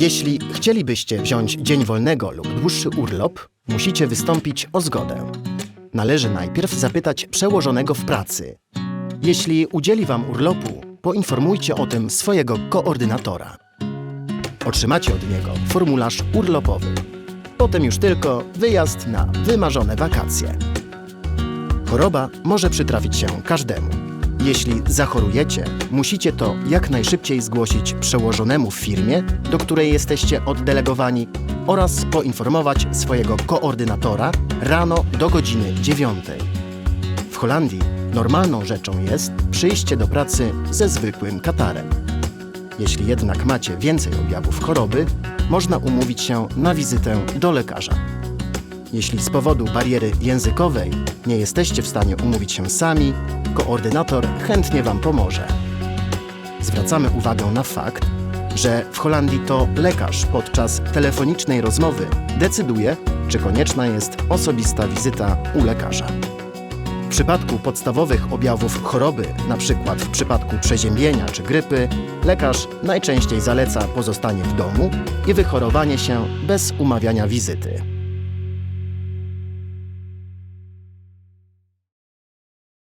Jeśli chcielibyście wziąć dzień wolnego lub dłuższy urlop, musicie wystąpić o zgodę. Należy najpierw zapytać przełożonego w pracy. Jeśli udzieli Wam urlopu, poinformujcie o tym swojego koordynatora. Otrzymacie od niego formularz urlopowy. Potem już tylko wyjazd na wymarzone wakacje. Choroba może przytrafić się każdemu. Jeśli zachorujecie, musicie to jak najszybciej zgłosić przełożonemu w firmie, do której jesteście oddelegowani oraz poinformować swojego koordynatora rano do godziny 9. W Holandii normalną rzeczą jest przyjście do pracy ze zwykłym katarem. Jeśli jednak macie więcej objawów choroby, można umówić się na wizytę do lekarza. Jeśli z powodu bariery językowej nie jesteście w stanie umówić się sami, koordynator chętnie Wam pomoże. Zwracamy uwagę na fakt, że w Holandii to lekarz podczas telefonicznej rozmowy decyduje, czy konieczna jest osobista wizyta u lekarza. W przypadku podstawowych objawów choroby, np. w przypadku przeziębienia czy grypy, lekarz najczęściej zaleca pozostanie w domu i wychorowanie się bez umawiania wizyty.